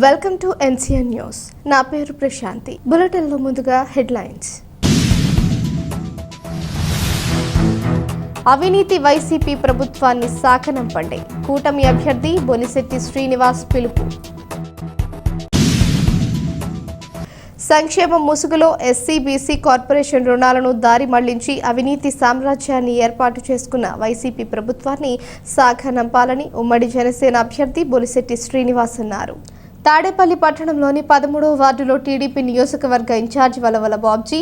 Welcome to NCN news. నా పేరు ప్రశాంతి. బులెటిన్లో ముందుగా హెడ్లైన్స్. అవినీతి వైసీపీ ప్రభుత్వాన్ని సాకనంపండి కూటమి అభ్యర్థి బొలిశెట్టి శ్రీనివాస్ పిలుపు. సంక్షేమ ముసుగులో ఎస్సీ బీసీ కార్పొరేషన్ రుణాలను దారి మళ్ళించి అవినీతి సామ్రాజ్యాన్ని ఏర్పాటు చేసుకున్న వైసీపీ ప్రభుత్వాన్ని సాగనంపాలని ఉమ్మడి జనసేన అభ్యర్థి బొలిశెట్టి శ్రీనివాస్ అన్నారు. తాడేపల్లి పట్టణంలోని పదమూడవ వార్డులో టీడీపీ నియోజకవర్గ incharge Valavala Babji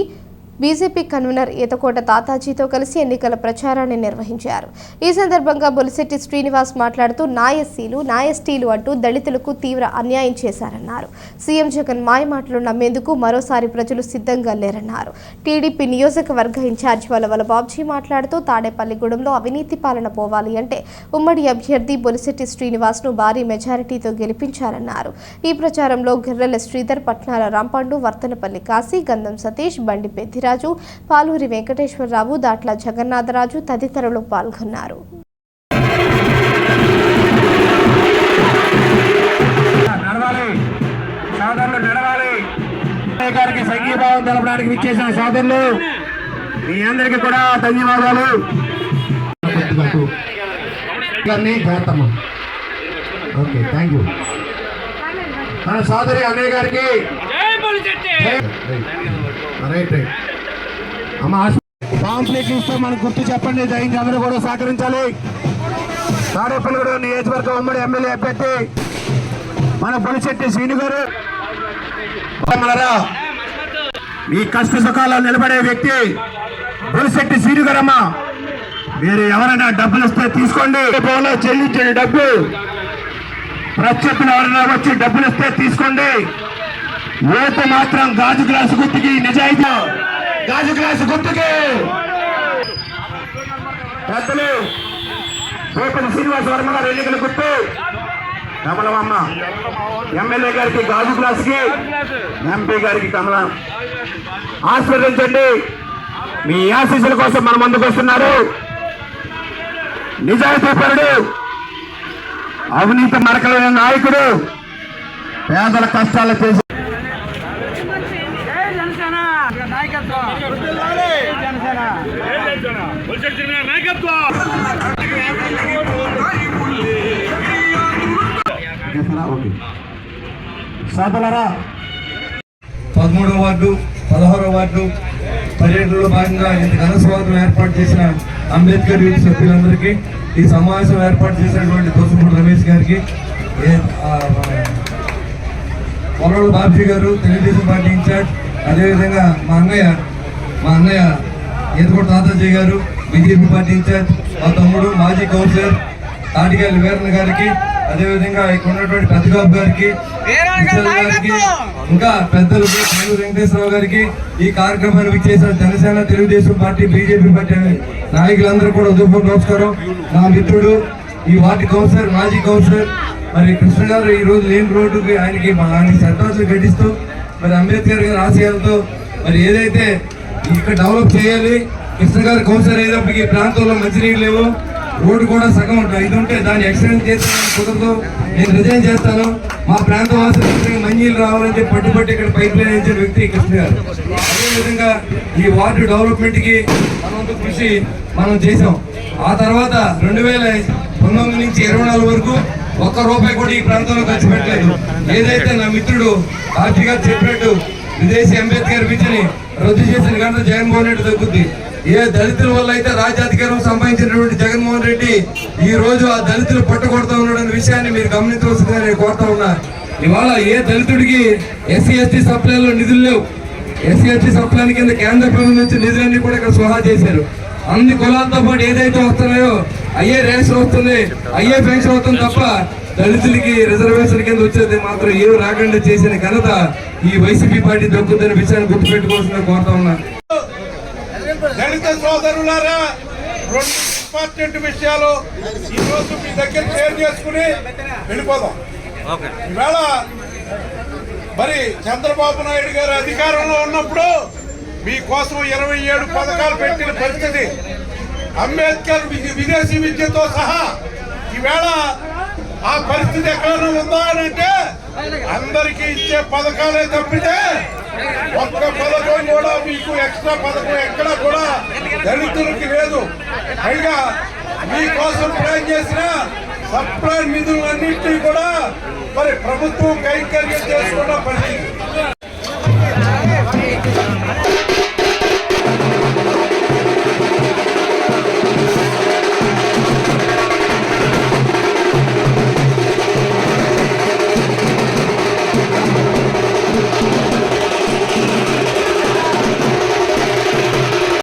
BJP convener Eethakota తాతాజీతో కలిసి ఎన్నికల ప్రచారాన్ని నిర్వహించారు. ఈ సందర్భంగా బొలిశెట్టి శ్రీనివాస్ మాట్లాడుతూ నా ఎస్సీలు నా ఎస్టీలు అంటూ దళితులకు తీవ్ర అన్యాయం చేశారన్నారు. సీఎం జగన్ మాయ మాటలు నమ్మేందుకు మరోసారి ప్రజలు సిద్ధంగా లేరన్నారు. టీడీపీ నియోజకవర్గ ఇన్ఛార్జ్ వలవల బాబ్జీ మాట్లాడుతూ తాడేపల్లిగూడెంలో అవినీతి పాలన పోవాలి అంటే ఉమ్మడి అభ్యర్థి బొలిశెట్టి శ్రీనివాస్ను భారీ మెజారిటీతో గెలిపించారన్నారు. ఈ ప్రచారంలో గిర్రెల శ్రీధర్ పట్నాల రాంపండు వర్తనపల్లి కాశీ గంధం సతీష్ బండి పెద్దిరాజు పాలూరి వెంకటేశ్వరరావు దాట్ల జగన్నాథరాజు తదితరులు పాల్గొన్నారు. నడవాలి. సోదరులు నడవాలి. అన్నయ్య గారికి సంఘీభావం తెలపడానికి విచ్చేసిన సోదరులు మీ అందరికీ కూడా ధన్యవాదాలు. గారిని జాతమ్మ ఓకే థ్యాంక్ యూ. మన సోదరి అన్నయ్య గారికి. Right right. అమ్మ పాంప్లెట్ ఇస్తే మనకు గుర్తు చెప్పండి దయించి అందరూ కూడా సహకరించాలి. తాడేపల్లిగూడ నియోజకవర్గం ఉమ్మడి ఎమ్మెల్యే అభ్యర్థి మన పొలిశెట్టి శ్రీను గారు. మీ కష్ట సుఖాల్లో నిలబడే వ్యక్తి పొలిశెట్టి శ్రీను గారమ్మ. మీరు ఎవరైనా డబ్బులు ఇస్తే తీసుకోండి. చెల్లించండి డబ్బు. ప్రత్యర్థులు ఎవరైనా వచ్చి డబ్బులు ఇస్తే తీసుకోండి. ఓటు మాత్రం గాజు గ్లాసు గుర్తుకి నిజాయితీ. గాజు గ్లాసు గుర్తుకి. పెద్దలు రేపటి శ్రీనివాస వర్మ గారు ఎన్నికల గుర్తు. కమలమ్మ ఎమ్మెల్యే గారికి గాజు గ్లాస్కి ఎంపీ గారికి కమలం. ఆశీర్వదించండి. మీ ఆశీస్సుల కోసం మన ముందుకు వస్తున్నారు. నిజాయితీపరుడు అవినీతి మరకలైన నాయకుడు పేదల కష్టాలు చేసి ఓకే పదమూడవ వార్డు పదహారవ వార్డు పర్యటనలో భాగంగా ఇంత ఘన స్వాగతం ఏర్పాటు చేసిన అంబేద్కర్ యూత్ సభ్యులందరికీ ఈ సమావేశం ఏర్పాటు చేసినటువంటి దోసమూడి రమేష్ గారికి ఏ- ఆ, బాబ్జీ గారు తెలుగుదేశం పార్టీ ఇన్ఛార్జ్ అదేవిధంగా మా అన్నయ్య మా అన్నయ్య ఈతకోట తాతాజీ గారు బీజేపీ పార్టీ ఇన్ఛార్జ్ మా తమ్ముడు మాజీ కౌన్సిలర్ తాటిగాలి వీరన్న గారికి అదేవిధంగా ఇక్కడ ఉన్నటువంటి పెద్దబాబు గారికి గారికి ఇంకా పెద్దలు వెంకటేశ్వరరావు గారికి ఈ కార్యక్రమాన్ని విచ్చేసిన Janasena Telugu Desam party BJP party నాయకులందరూ కూడా ఉదయపూర్ నమస్కారం. నా మిత్రుడు ఈ వార్డు కౌన్సిలర్ మాజీ కౌన్సిలర్ మరి కృష్ణ గారు ఈ రోజు లేని రోడ్డుకి ఆయనకి మా ఆయన సెంటార్స్ గడిస్తూ మరి అంబేద్కర్ గారి ఆశయాలతో మరి ఏదైతే ఇక్కడ డెవలప్ చేయాలి కృష్ణ గారు కౌన్సిలర్ అయ్యేటప్పటికి ఈ ప్రాంతంలో మంచినీళ్ళు లేవు రోడ్డు కూడా సగం ఉంటుంది ఇది ఉంటే దాన్ని ఎక్స్టెండ్ చేస్తాను కుదరదు. నేను రిజైన్ చేస్తాను. మా ప్రాంత వాసులు మంజీలు రావాలని చెప్పి పట్టుబట్టి ఇక్కడ పైప్ లైన్ ఇచ్చిన వ్యక్తి కృష్ణ గారు. అదేవిధంగా ఈ వార్డు డెవలప్మెంట్కి మనంత కృషి మనం చేసాం ఆ తర్వాత రెండు వేల పంతొమ్మిది నుంచి ఇరవై నాలుగు వరకు ఒక్క రూపాయి కూడా ఈ ప్రాంతంలో ఖర్చు పెట్టలేదు. ఏదైతే నా మిత్రుడు పార్టీ గారు చెప్పినట్టు విదేశీ అంబేద్కర్ విద్యని రద్దు చేసిన కనుక జగన్మోహన్ రెడ్డి తగ్గుద్ది. ఏ దళితుల వల్ల అయితే రాజ్యాధికారం సంపాదించినటువంటి జగన్మోహన్ రెడ్డి ఈ రోజు ఆ దళితులు పట్టుకొడతా ఉన్నాడనే విషయాన్ని మీరు గమనించవలసిందని నేను కోరుతా ఉన్నా. ఇవాళ ఏ దళితుడికి ఎస్సీ ఎస్టీ సప్లైలో నిధులు లేవు. ఎస్సీ ఎస్టీ సప్లై కింద కేంద్ర ప్రభుత్వం నుంచి నిధులన్నీ కూడా ఇక్కడ స్వాహా చేశారు. అన్ని కులాలతో పాటు ఏదైతే వస్తున్నాయో అయ్యే రేషన్ వస్తుంది అయ్యే పెన్షన్ వస్తుంది తప్ప దళితులకి రిజర్వేషన్ కింద వచ్చేది మాత్రం ఏం రాకుండా చేసిన ఘనత ఈ వైసీపీ పార్టీ దక్కుతుందనే విషయాన్ని గుర్తుపెట్టుకోవాల్సిన కోరుతా ఉన్నా. దళిత సోదరులారా రెండు ఇంపార్టెంట్ విషయాలు ఈ రోజు మీ దగ్గర షేర్ చేసుకుని వెళ్ళిపోదాం. ఈవేళ మరి చంద్రబాబు నాయుడు గారు అధికారంలో ఉన్నప్పుడు మీకోసం ఇరవై ఏడు పథకాలు పెట్టిన పరిస్థితి అంబేద్కర్ విదేశీ విద్యతో సహా ఈవేళ ఆ పరిస్థితి ఎక్కడైనా ఉందా అని అంటే అందరికీ ఇచ్చే పథకాలే తప్పితే ఒక్క పథకం కూడా మీకు ఎక్స్ట్రా పథకం ఎక్కడ కూడా దళితులకి లేదు. పైగా మీకోసం ప్లాన్ చేసిన సప్లై నిధులన్నింటినీ కూడా మరి ప్రభుత్వం కైంకర్యం చేసుకున్న పరిస్థితి.